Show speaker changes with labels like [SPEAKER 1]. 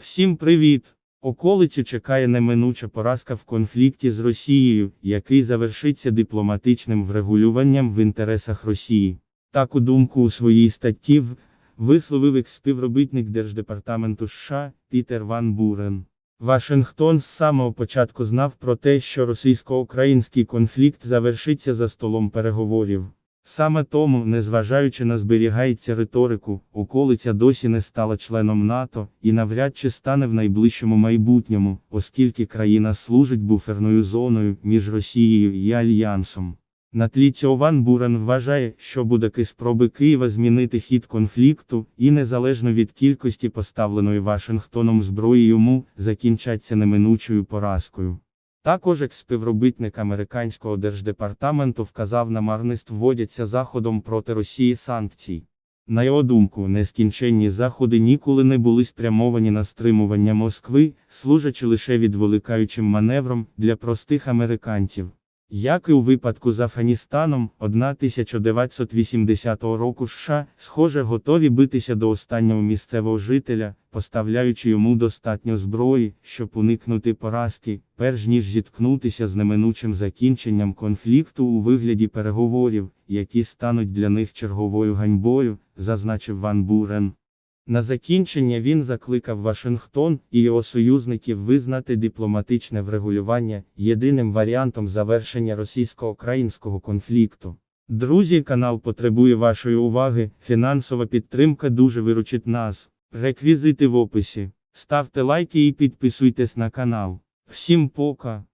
[SPEAKER 1] Всім привіт! Околицю чекає неминуча поразка в конфлікті з Росією, який завершиться дипломатичним врегулюванням в інтересах Росії. Таку думку у своїй статті висловив екс-співробітник Держдепартаменту США Пітер Ван Бурен. Вашингтон з самого початку знав про те, що російсько-український конфлікт завершиться за столом переговорів. Саме тому, незважаючи на зберігається риторику, околиця досі не стала членом НАТО і навряд чи стане в найближчому майбутньому, оскільки країна служить буферною зоною між Росією і Альянсом. На тлі цього Ван Бурен вважає, що будь-які спроби Києва змінити хід конфлікту, і незалежно від кількості поставленої Вашингтоном зброї йому, закінчаться неминучою поразкою. Також експівробітник американського держдепартаменту вказав на марність вводяться заходом проти Росії санкцій. На його думку, нескінченні заходи ніколи не були спрямовані на стримування Москви, служачи лише відволікаючим маневром для простих американців. Як і у випадку з Афганістаном, 1980 року США, схоже, готові битися до останнього місцевого жителя, поставляючи йому достатньо зброї, щоб уникнути поразки, перш ніж зіткнутися з неминучим закінченням конфлікту у вигляді переговорів, які стануть для них черговою ганьбою, зазначив Ван Бурен. На закінчення він закликав Вашингтон і його союзників визнати дипломатичне врегулювання єдиним варіантом завершення російсько-українського конфлікту. Друзі, канал потребує вашої уваги, фінансова підтримка дуже виручить нас. Реквізити в описі. Ставте лайки і підписуйтесь на канал. Всім пока!